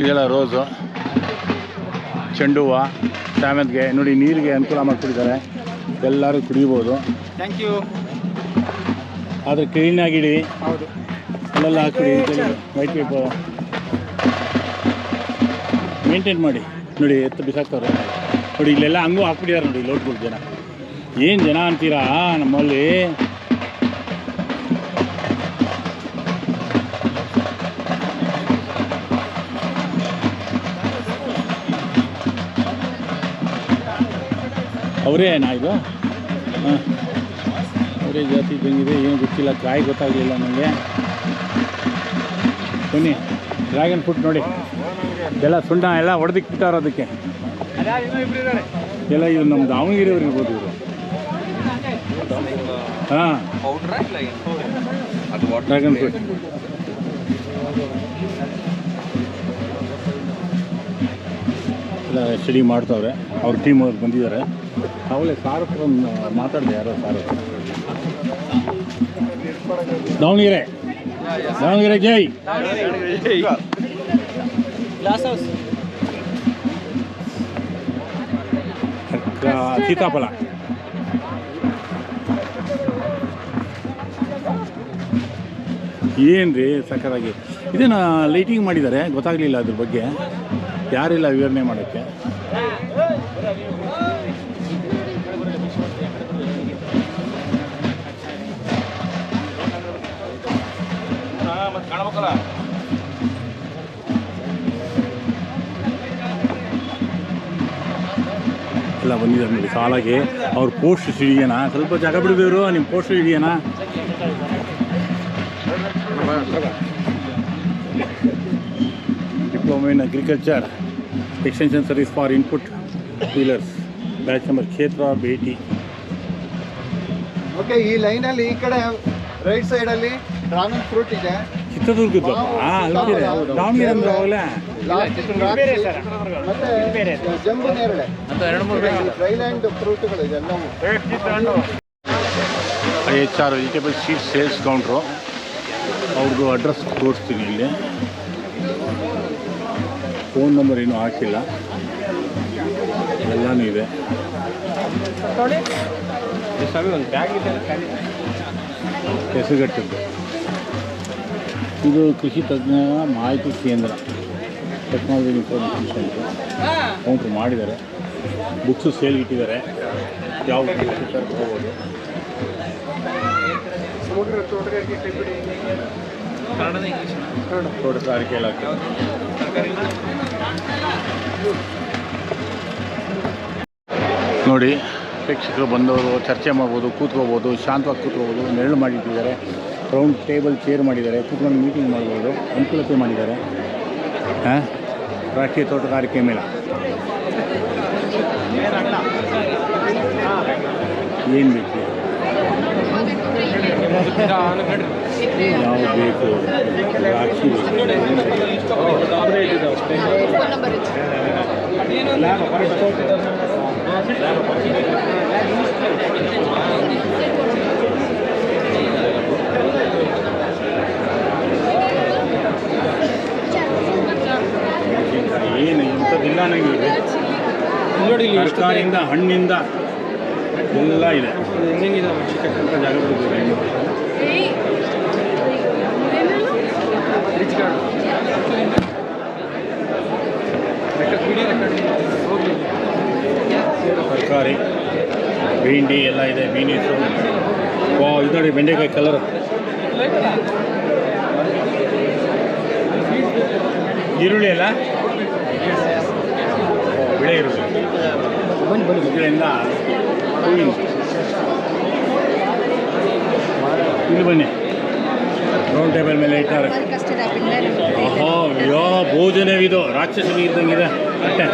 ಇದೆಲ್ಲ ರೋಸು ಚೆಂಡು ಹೂವು ಸಾಮಂತಿಗೆ ನೋಡಿ ನೀರಿಗೆ ಅನುಕೂಲ ಮಾಡಿಕೊಟ್ಟಿದ್ದಾರೆ. ಎಲ್ಲರೂ ಕುಡಿಬೋದು. ಥ್ಯಾಂಕ್ ಯು ಆದರೆ ಕ್ಲೀನಾಗಿಡಿ ಹೌದು. ಅಲ್ಲೆಲ್ಲ ಹಾಕಿಡಿ ವೈಟ್ ಪೇಪರ್ ಮೇಂಟೈನ್ ಮಾಡಿ. ನೋಡಿ ಎತ್ತು ಬಿಸಾಕ್ತವ್ರೆ. ನೋಡಿ ಇಲ್ಲೆಲ್ಲ ಹಂಗೂ ಹಾಕ್ಬಿಟ್ಟಿದ್ದಾರೆ ನೋಡಿ ಲೋಟ್ಗಳು ಜನ. ಏನು ಜನ ಅಂತೀರಾ? ನಮ್ಮಲ್ಲಿ ಅವರೇ ನಾ ಇದು? ಹಾಂ. ಅವರೇ ಜಾತಿ ಬಂದಿದೆ ಏನು ಗೊತ್ತಿಲ್ಲ. ಕಾಯಿ ಗೊತ್ತಾಗಲಿಲ್ಲ ನನಗೆ ಬನ್ನಿ ಡ್ರ್ಯಾಗನ್ ಫ್ರೂಟ್ ನೋಡಿ. ಎಲ್ಲ ಸುಣ್ಣ ಎಲ್ಲ ಹೊಡೆದಿಕ್ಬಿಟ್ಟಾರ ಅದಕ್ಕೆ. ಎಲ್ಲ ಇವ್ರು ನಮ್ಮ ದಾವಣಗೆರೆಯವ್ರು ಇರ್ಬೋದು ಇವರು. ಹಾಂ. ಡ್ರ್ಯಾಗನ್ ಫ್ರೂಟ್ ಎಲ್ಲ ಸ್ಟಡಿ ಮಾಡ್ತಾವ್ರೆ. ಅವ್ರ ಟೀಮ್ ಅವ್ರು ಬಂದಿದ್ದಾರೆ. ಅವಳೇ ಸಾರ್ ಮಾತಾಡಿದೆ ಯಾರೋ ಸಾರು. ದಾವಣಗೆರೆ. ದಾವಣಗೆರೆ ಜೈ. ಸೀತಾಫಲ. ಏನು ರೀ ಸಕ್ಕತ್ತಾಗಿ ಇದನ್ನ ಲೈಟಿಂಗ್ ಮಾಡಿದ್ದಾರೆ? ಗೊತ್ತಾಗಲಿಲ್ಲ ಅದ್ರ ಬಗ್ಗೆ. ಯಾರಿಲ್ಲ ವಿವರಣೆ ಮಾಡೋಕ್ಕೆ. ಎಲ್ಲ ಬಂದಿದ್ದಾರೆ ನೋಡಿ, ಸಾಲಾಗಿ. ಅವ್ರ ಪೋಸ್ಟ್ ಹಿಡಿಯೋಣ. ಸ್ವಲ್ಪ ಜಾಗ ಬಿಡಬೇರು ನಿಮ್ಮ ಪೋಸ್ಟ್ ಹಿಡಿಯೋಣ. Diploma in agriculture extension service for input dealers batch number ಕ್ಷೇತ್ರ ಭೇಟಿ ಓಕೆ ಈ ಲೈನಲ್ಲಿ ಈ ಕಡೆ ರೈಟ್ ಸೈಡ್ ಅಲ್ಲಿ ಡ್ರಾಗನ್ ಫ್ರೂಟ್ ಇದೆ. ಚಿತ್ರದುರ್ಗದ ಹಾಂ ಅಲ್ಕಿದೆ ದಾವಣಗೆರೆ ಅಂದ್ರೆ ಅವಾಗಲೇ ಮತ್ತೆ ಜಂಬು ನೇರಳೆ. ಡ್ರೈಲ್ಯಾಂಡ್ ಫ್ರೂಟ್ಗಳು ಇದೆಲ್ಲವೂ H R vegetable seed sales counter ಅವ್ರದ್ದು ಅಡ್ರೆಸ್ ತೋರಿಸ್ತೀನಿ ಇಲ್ಲಿ. ಫೋನ್ ನಂಬರ್ ಏನೂ ಹಾಕಿಲ್ಲ. ಎಲ್ಲಾನು ಇದೆ. ಬ್ಯಾಗ್ ಇದೆ ಹೆಸರುಗಟ್ಟದ್ದು ಇದು ಕೃಷಿ ತಜ್ಞ ಮಾಹಿತಿ ಕೇಂದ್ರ ಟೆಕ್ನಾಲಜಿ ಇನ್ಫಾರ್ಮೇಷನ್ ಸೆಂಟರ್ ಕೌಂಟ್ರ್ ಮಾಡಿದ್ದಾರೆ. ಬುಕ್ಸು ಸೇಲ್ ಇಟ್ಟಿದ್ದಾರೆ. ಯಾವ ಬುಕ್ಸ್ ಇಂಗ್ಲೀಷ್ ತೋಟಗಾರಿಕೆ ಇಲಾಖೆ. ನೋಡಿ, ಪ್ರೇಕ್ಷಕರು ಬಂದವರು, ಚರ್ಚೆ ಮಾಡ್ಬೋದು, ಕೂತ್ಕೋಬೋದು, ಶಾಂತವಾಗಿ ಕೂತ್ಕೋಬೋದು ನೆರಳು ಮಾಡಿಟ್ಟಿದ್ದಾರೆ. ರೌಂಡ್ ಟೇಬಲ್ ಚೇರ್ ಮಾಡಿದ್ದಾರೆ, ಕೂತ್ಕೊಂಡು ಮೀಟಿಂಗ್ ಮಾಡ್ಬೋದು, ಅನುಕೂಲತೆ ಮಾಡಿದ್ದಾರೆ. ಹಾಂ? ರಾಷ್ಟ್ರೀಯ ತೋಟಗಾರಿಕೆ ಮೇಳ. ಏನು ಬೇಕು? ಯಾವ್ದು ಬೇಕು ದ್ರಾಕ್ಷಿ ಬೇಕು ಫೋನ್ ನಂಬರ್ ಇದೆ ಏನು ಇಂಥದ್ದಿಲ್ಲ ನನಗೆ ಇದೆ ನೋಡಿ ತರಕಾರಿಯಿಂದ ಹಣ್ಣಿಂದ ಎಲ್ಲ ಇದೆ. ಹೆಂಗಿದೆ ಚಿಕ್ಕ ಜಾಗ ತರಕಾರಿ, ಭೀಂಡಿ ಎಲ್ಲ ಇದೆ ಬೀನೀಸು ವಾ ಇದು ನೋಡಿ ಬೆಂಡೆಕಾಯಿ ಕಲರ್ ಈರುಳ್ಳಿ ಅಲ್ಲ? ಬಿಳೆ ಈರುಳ್ಳಿ. ಬನ್ನಿ ಹೂವಿನ. ಇಲ್ಲಿ ಬನ್ನಿ. ರೌಂಡ್ ಟೇಬಲ್ ಮೇಲೆ ಇಟ್ಟಾರೆ. ಕಸ್ಟರ್ಡ್ ಯೋ ಭೋಜನವಿದು. ರಾಕ್ಷಸನಿಗೆ ಇದ್ದಂಗಿದೆ. ಅಟ್ಟೆ.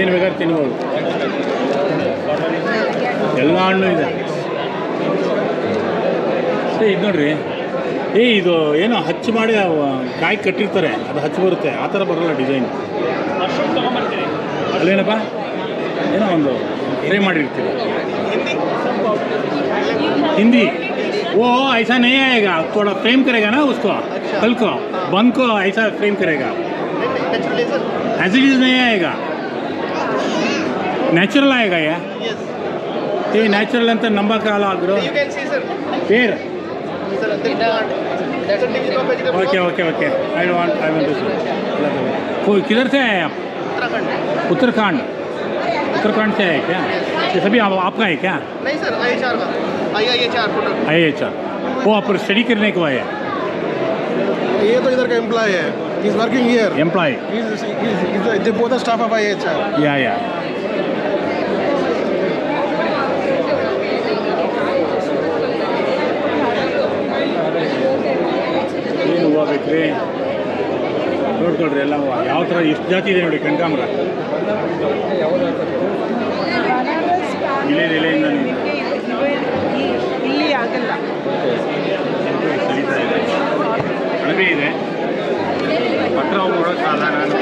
ಏನು ಬೇಕಾದ್ರೆ ತಿನ್ಬೋದು ಎಲ್ಲ ಹಣ್ಣು ಇದೆ. ಇದು ನೋಡ್ರಿ. ಏ ಇದು ಏನೋ ಹಚ್ಚು ಮಾಡಿ ಕಾಯಿ ಕಟ್ಟಿರ್ತಾರೆ. ಅದು ಹಚ್ಚಿ ಬರುತ್ತೆ. ಆ ಥರ ಬರೋಲ್ಲ ಡಿಸೈನ್. ಅಲ್ಲೇನಪ್ಪ? ಏನೋ ಒಂದು ಫ್ರೈ ಮಾಡಿರ್ತೀವಿ. हिंदी वो ऐसा नहीं आएगा। थोड़ा फ्रेम करेगा ना उसको। अच्छा। कल को। बंद को ऐसा फ्रेम करेगा। एज चीज़ नहीं आएगा। नेचुरल आएगा यार ये नेचुरल अंत नंबर काल आगरो फिर okay okay okay I want I want to see किधर से आए आप? उत्तराखंड। उत्तराखंड। उत्तराखंड से आए क्या? ये सभी आप, आपका है क्या? नहीं सर आई का। आई आई चार फोटो आई एच आर वो आप स्टडी करने को आए ये तो इधर का एम्प्लॉय है is working here employee is both staff of IHR या या ಏನು ಹೂವು ಬೇಕ್ರಿ ನೋಡ್ಕೊಳ್ರಿ ಎಲ್ಲ ಹೂವು ಯಾವ ಥರ ಎಷ್ಟು ಜಾತಿ ಇದೆ ನೋಡಿ ಕನಕಾಂಬರ ಇಲೆ ಎಲೆಯಿಂದ ನೀವು ಅಣಬೆ ಇದೆ. ಪತ್ರ ಹೂವು ಸಾಲ ನಾನು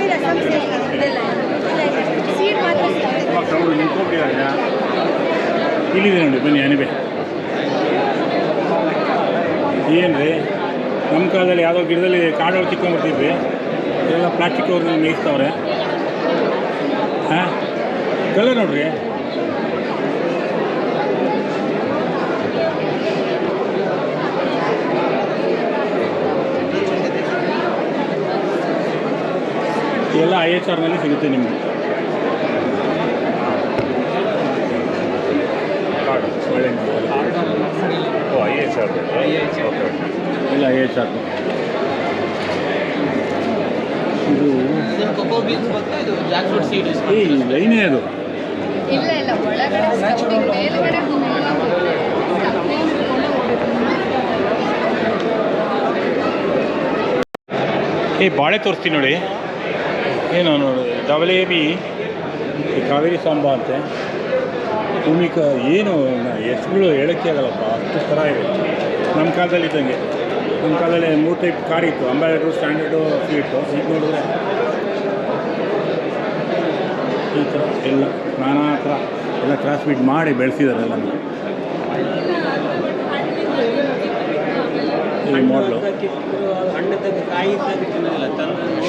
ಇಲ್ಲಿದೆ ನೋಡಿ, ಬನ್ನಿ, ಅನಿಬೆ. ಏನು ರೀ ನಮ್ಮ ಕಾಲದಲ್ಲಿ ಯಾವುದೋ ಗಿಡದಲ್ಲಿ ಕಾಡೋಳು ಕಿತ್ಕೊಂಡ್ಬರ್ತಿದ್ವಿ. ಎಲ್ಲ ಪ್ಲಾಸ್ಟಿಕ್ ಅವ್ರನ್ನ ಮೇಯಿಸ್ತವ್ರೆ. ಹಾಂ ಕಲರ್ ನೋಡ್ರಿ. ಎಲ್ಲ ಐ ಎಚ್ ಆರ್ನಲ್ಲಿ ಸಿಗುತ್ತೆ ನಿಮಗೆ. ಐ ಎಚ್ ಆರ್ ಇಲ್ಲ ಐ ಎಚ್ ಆರ್ ಇದು ಲೈನೇ ಅದು. ಇಲ್ಲ ಇಲ್ಲ ಒಳಗಡೆ stuffing ಮೇಲ್ಗಡೆ ಏ ಬಾಳೆ ತೋರಿಸ್ತೀನಿ ನೋಡಿ. ಏನು ನೋಡಿ ಡಬಲೇಬಿ ಈ ಕಾವೇರಿ ಸಾಂಬ ಅಂತೆ. ಭೂಮಿಕ ಏನು ಹೆಸ್ರುಗಳು ಹೇಳೋಕ್ಕೆ ಆಗಲ್ಲಪ್ಪ, ಅಷ್ಟು ಥರ ಇದೆ. ನಮ್ಮ ಕಾಲದಲ್ಲಿ ಇದ್ದಂಗೆ. ನಮ್ಮ ಕಾಲದಲ್ಲಿ ಮೂರು ಟೈಪ್ ಕಾರ್ ಇತ್ತು ಅಂಬಾಸಿಡರು ಸ್ಟ್ಯಾಂಡರ್ಡು ಸ್ವೀಟು ಈಗ ನೋಡಿದ್ರೆ ಈ ಥರ ಎಲ್ಲ, ನಾನಾ ಥರ ಎಲ್ಲ ಕ್ರಾಸ್ ಮೀಟ್ ಮಾಡಿ ಬೆಳೆಸಿದ್ದಾರೆ ಎಲ್ಲ ಮಾಡಲು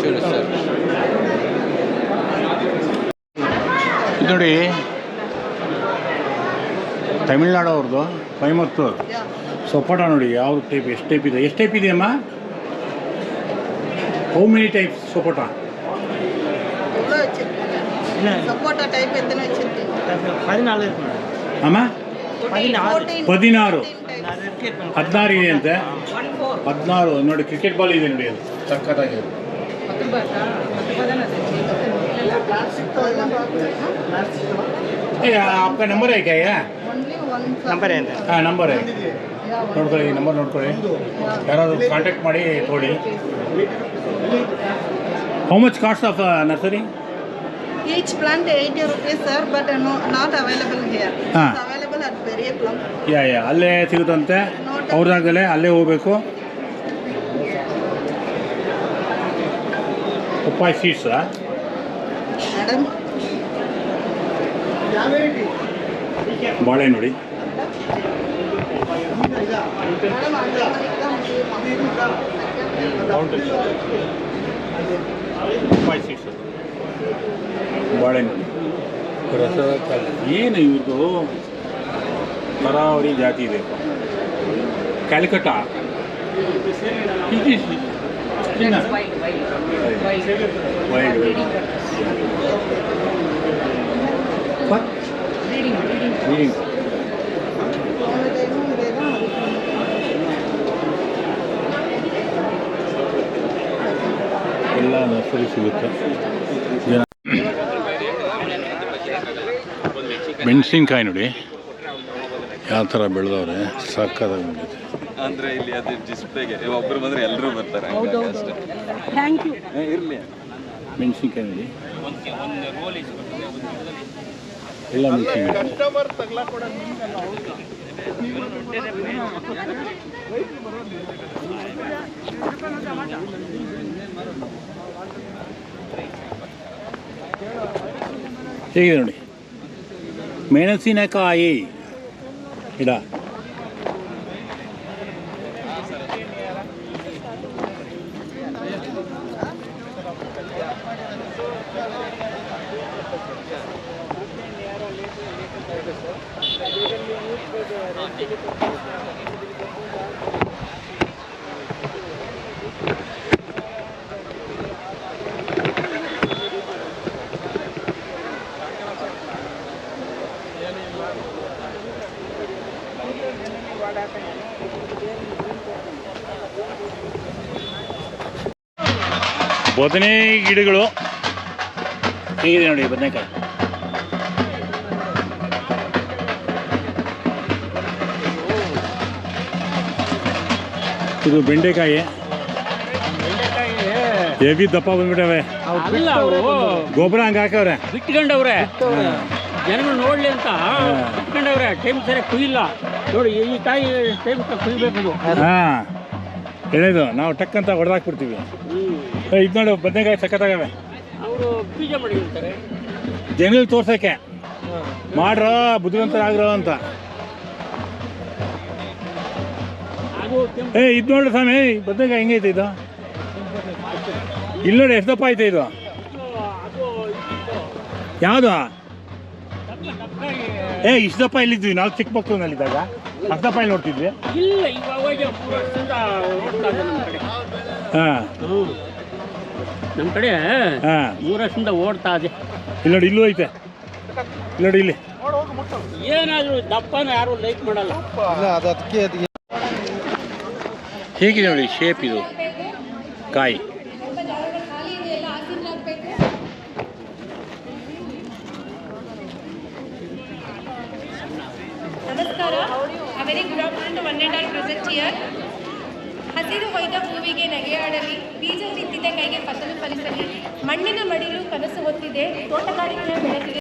ಸರ್. ಇದು ನೋಡಿ ತಮಿಳ್ನಾಡು ಅವ್ರದ್ದು ಕೊಯಮತ್ತೂರು. ಸೊಪ್ಪಟ ನೋಡಿ ಯಾವ ಟೈಪ್ ಎಷ್ಟು ಟೈಪ್ ಇದೆ? ಎಷ್ಟು ಟೈಪ್ ಇದೆಯಮ್ಮ? ಹೌ ಮೆನಿ ಟೈಪ್ ಸೊಪ್ಪಟ ಅಮ್ಮ? ಹದಿನಾರು. ಹದಿನಾರು ಇದೆ ಅಂತೆ. ಹದಿನಾರು. ನೋಡಿ ಕ್ರಿಕೆಟ್ ಬಾಲ್ ಇದೆ ನೋಡಿ ಅದು. ಸಕ್ಕತ್ತಾಗಿದೆ ಏ ನಂಬರ್ है ನಂಬರ್ ಹಾಂ ನಂಬರ್. ನೋಡ್ಕೊಳ್ಳಿ ಈ ನಂಬರ್ ನೋಡ್ಕೊಳ್ಳಿ. ಯಾರಾದರೂ ಕಾಂಟ್ಯಾಕ್ಟ್ ಮಾಡಿ ಕೊಡಿ how much cost of nursery each plant 80 sir but available here yeah yeah ಅಲ್ಲೇ ಸಿಗುತ್ತಂತೆ? ಅವ್ರದಾಗಲೇ ಅಲ್ಲೇ ಹೋಗ್ಬೇಕು? ಸೀಡ್ಸಾ మేడం ಬಾಳೆ ನೋಡಿ ಬಾಳೆ ನೋಡಿ ರಸದ ಕಾಲ ಏನು ಇವ್ರದ್ದು ಕರಾವಳಿ ಜಾತಿ ಇದೆ. ಕ್ಯಾಲ್ಕಟಾ ನರ್ಸರಿ ಸಿಗುತ್ತೆ ಮೆಣಸಿನ್ಕಾಯಿ ನೋಡಿ ಯಾವ ಥರ ಬೆಳೆದವ್ರೆ ಸಾಕಾದಾಗ ಅಂದ್ರೆ ಇಲ್ಲಿ ಅದು ಡಿಸ್ಪ್ಲೇಗೆ ಒಬ್ರು ಬಂದ್ರೆ ಎಲ್ಲರೂ ಬರ್ತಾರೆ ಅಷ್ಟೇ. ಥ್ಯಾಂಕ್ ಯು ಇರ್ಲಿ. ಮೆಣಸಿನ್ಕಾಯಿ ಎಲ್ಲ ಮೆಣಸಿನ್ಕಾಯಿ. ಹೇಗಿದೆ ನೋಡಿ. ಮೆಣಸಿನಕಾಯಿ. ಗಿಡ ಬದನೆ ಗಿಡಗಳು. ಹೇಗಿದೆ ನೋಡಿ ಬದನೆಕಾಯಿ. ಇದು ಬೆಂಡೆಕಾಯಿ. ಹೆವಿ ದಪ್ಪ ಬಂದ್ಬಿಟ್ಟವೆ. ಗೊಬ್ಬರ ಹಂಗ ಹಾಕವ್ರೆ. ಬಿಟ್ಕೊಂಡವ್ರೆ. ಜನಗಳು ನೋಡ್ಲಿ ಅಂತ. ಬಿಟ್ಕೊಂಡವ್ರೆ. ಟೈಮ್ ಸರಿಯಾಗಿ ಕುಯ್ಯಿಲ್ಲ. ನೋಡಿ ಈ ಕಾಯಿ ಟೈಮ್ ಕುಯ್ಬೇಕು. ಹಾಂ. ಎಳೆದು ನಾವು ಟಕ್ ಅಂತ ಹೊಡೆದಾಕ್ಬಿಡ್ತೀವಿ. ಇದು ನೋಡು ಬದನೆಕಾಯಿ ಸಕ್ಕತ್ತಾಗವೆ ಅವರು ಬೀಜ ಮಾಡಿರ್ತಾರೆ. ಜನಗಳು ತೋರ್ಸಕ್ಕೆ. ಮಾಡ್ರ ಬುದ್ಧಿವಂತರಾಗ್ರೋ ಅಂತ. ಏ ಇದು ನೋಡ್ರಿ ಸ್ವಾಮಿ ಬದನೆಕಾಯಿ ಹೆಂಗೈತೆ ಇದು? ಇಲ್ಲಿ ನೋಡಿ ಎಷ್ಟು ದಪ್ಪ ಐತೆ ಇದು. ಯಾವುದು? ಏ ಇಷ್ಟು ದಪ್ಪ ಇಲ್ಲಿದ್ವಿ ನಾವು ಚಿಕ್ಕ ಮಕ್ಕಳಲ್ಲಿದ್ದಾಗ ಅಷ್ಟು ದಪ್ಪ ಇಲ್ಲಿ ನೋಡ್ತಿದ್ವಿ. ಇಲ್ಲ ಇವಾಗ ಮೂರು ವರ್ಷದಿಂದ ಓಡ್ತಾ ಇದೆ ನಮ್ಮ ಕಡೆ. ಹಾಂ. ನಮ್ಮ ಕಡೆ ಹಾಂ. ಮೂರು ವರ್ಷದಿಂದ ಓಡ್ತಾ ಇದೆ. ಇಲ್ಲಿ ನೋಡಿ ಇಲ್ಲೂ ಐತೆ. ಇಲ್ಲಿ ನೋಡಿ ಇಲ್ಲಿ. ಏನಾದರೂ ದಪ್ಪನ ಯಾರು ಲೈಕ್ ಮಾಡಲ್ಲ. ಇಲ್ಲ ಅದು ಅದಕ್ಕೆ ಹೀಗೆ ಹೇಗಿದೆ ನೋಡಿ ಶೇಪ್ ಇದು? ಕಾಯಿ. Very good afternoon to one and all present here ಹಸಿರು ಹೊಯ್ದ ಹೂವಿಗೆ ನಗೆಯಾಡಲಿ. ಬೀಜ ಬಿತ್ತಿದ ಕೈಗೆ ಫಸಲು ಫಲಿಸಲಿ. ಮಣ್ಣಿನ ಮಡಿಲು ಕನಸು ಹೊತ್ತಿದೆ. ತೋಟಗಾರಿಕೆಯ ಬೆಳಕಿಗೆ